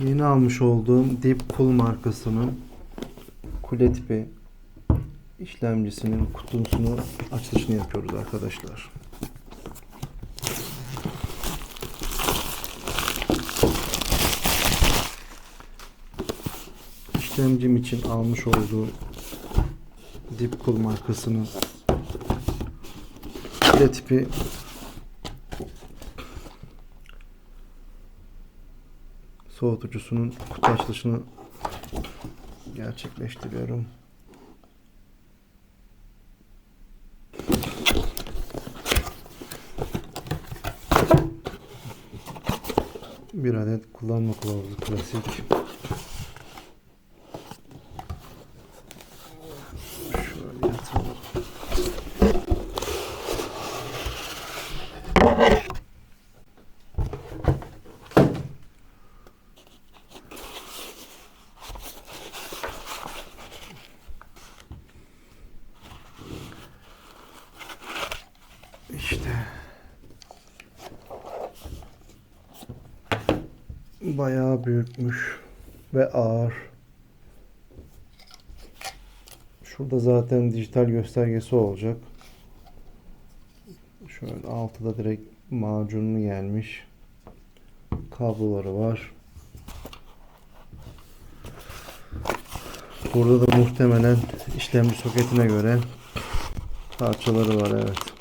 Yeni almış olduğum Deep Cool markasının kule tipi işlemcisinin kutusunu açılışını yapıyoruz arkadaşlar. İşlemcim için almış olduğum Deep Cool markasının kule tipi soğutucusunun kutu açılışını gerçekleştiriyorum. Bir adet kullanma kılavuzu klasik. Şöyle yatalım. İşte bayağı büyükmüş ve ağır. Şurada zaten dijital göstergesi olacak. Şöyle altıda direkt macunlu gelmiş. Kabloları var. Burada da muhtemelen işlemci soketine göre parçaları var evet.